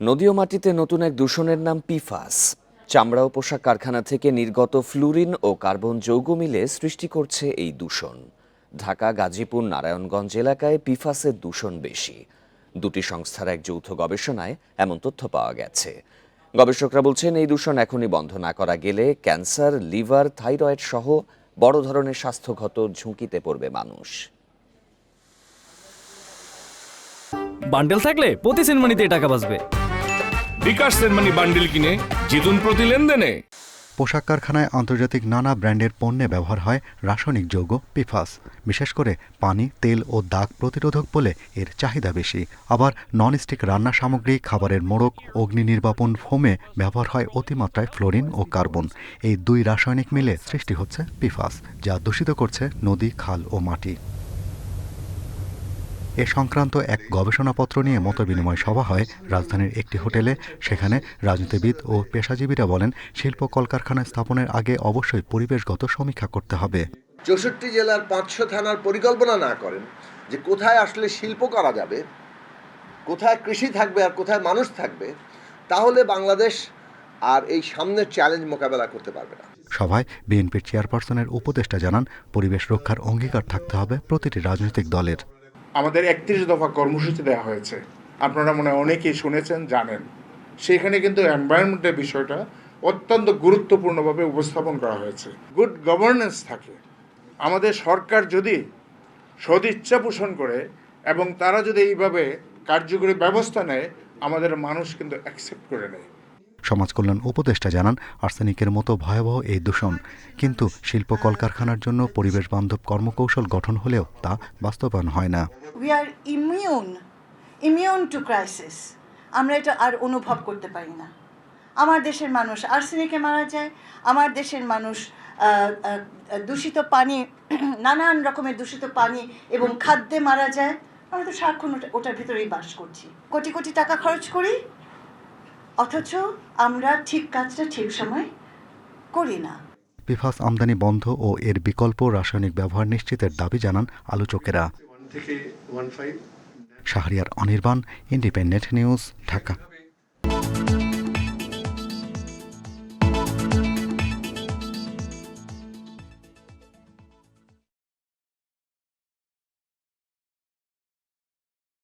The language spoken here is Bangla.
নদী ও মাটিতে নতুন এক দূষণের নাম পিফাস। চামড়া ও পোশাক কারখানা থেকে নির্গত ফ্লুরিন ও কার্বন যৌগ মিলে সৃষ্টি করছে এই দূষণ। ঢাকা, গাজীপুর, নারায়ণগঞ্জ এলাকায় পিফাসের দূষণ বেশি। দুটি সংস্থার এক যৌথ গবেষণায় এমন তথ্য পাওয়া গেছে। গবেষকরা বলছেন, এই দূষণ এখনই বন্ধ না করা গেলে ক্যান্সার, লিভার, থাইরয়েড সহ বড় ধরনের স্বাস্থ্যগত ঝুঁকিতে পড়বে মানুষ। বান্ডেল থাকলে প্রতি সেনমানিতে টাকা বাঁচবে। বিকাশ সেনমানি বান্ডিল কিনে জিতুন প্রতি লেনদেনে। পোশাক কারখানায় আন্তর্জাতিক নানা ব্র্যান্ডের পণ্যে ব্যবহার হয় রাসায়নিক যৌগ পিফাস, বিশেষ করে পানি, তেল ও দাগ প্রতিরোধক বলে এর চাহিদা বেশি। আবার ননস্টিক রান্না সামগ্রী, খাবারের মোড়ক, অগ্নি নির্বাপন ফোমে ব্যবহার হয় অতিমাত্রায় ফ্লোরিন ও কার্বন। এই দুই রাসায়নিক মিলে সৃষ্টি হচ্ছে পিফাস, যা দূষিত করছে নদী, খাল ও মাটি। এ সংক্রান্ত এক গবেষণাপত্র নিয়ে মতবিনিময় সভা হয় রাজধানীর একটি হোটেলে। সেখানে রাজনীতিবিদ ও পেশাজীবীরা বলেন শিল্প কলকারখানা স্থাপনের আগে অবশ্যই পরিবেশগত সমীক্ষা করতে হবে। চৌষট্টি জেলার পাঁচশো থানার পরিকল্পনা না করেন যে কোথায় আসলে শিল্প করা যাবে কোথায় কৃষি থাকবে আর কোথায় মানুষ থাকবে তাহলে বাংলাদেশ আর এই সামনের চ্যালেঞ্জ মোকাবেলা করতে পারবে না। সভায় বিএনপির চেয়ারপারসনের উপদেষ্টা জানান পরিবেশ রক্ষার অঙ্গীকার থাকতে হবে প্রতিটি রাজনৈতিক দলের। আমাদের একত্রিশ দফা কর্মসূচি দেওয়া হয়েছে। আপনারা মনে অনেকেই শুনেছেন, জানেন। সেখানে কিন্তু এনভায়রনমেন্টের বিষয়টা অত্যন্ত গুরুত্বপূর্ণভাবে উপস্থাপন করা হয়েছে। গুড গভর্নেন্স থাকে। আমাদের সরকার যদি সদিচ্ছা পোষণ করে এবং তারা যদি এইভাবে কার্যকরী ব্যবস্থা নেয়, আমাদের মানুষ কিন্তু অ্যাকসেপ্ট করে নেয়। সমাজ কল্যাণ উপদেষ্টা জানান, আর্সেনিকের মতো ভয়াবহ এই দূষণ। কিন্তু শিল্প কলকারখানার জন্য পরিবেশ বান্ধব কর্মকৌশল গঠন হলেও তা বাস্তবায়ন হয় না। ইমিউন টু ক্রাইসিস আমরা এটা আর অনুভব করতে পারি না। আমার দেশের মানুষ আর্সেনিকে মারা যায়, আমার দেশের মানুষ দূষিত পানি, নানান রকমের দূষিত পানি এবং খাদ্যে মারা যায়। আমরা তো সারাক্ষণ ওটা- ওটার ভিতরেই বাস করছি। কোটি কোটি টাকা খরচ করি অথচ আমরা ঠিক কাজটা ঠিক সময় করি না। পিফাস আমদানি বন্ধ ও এর বিকল্প রাসায়নিক ব্যবহার নিশ্চিতের দাবি জানান আলোচকেরা। Shahriar Anirban independent news Dhaka.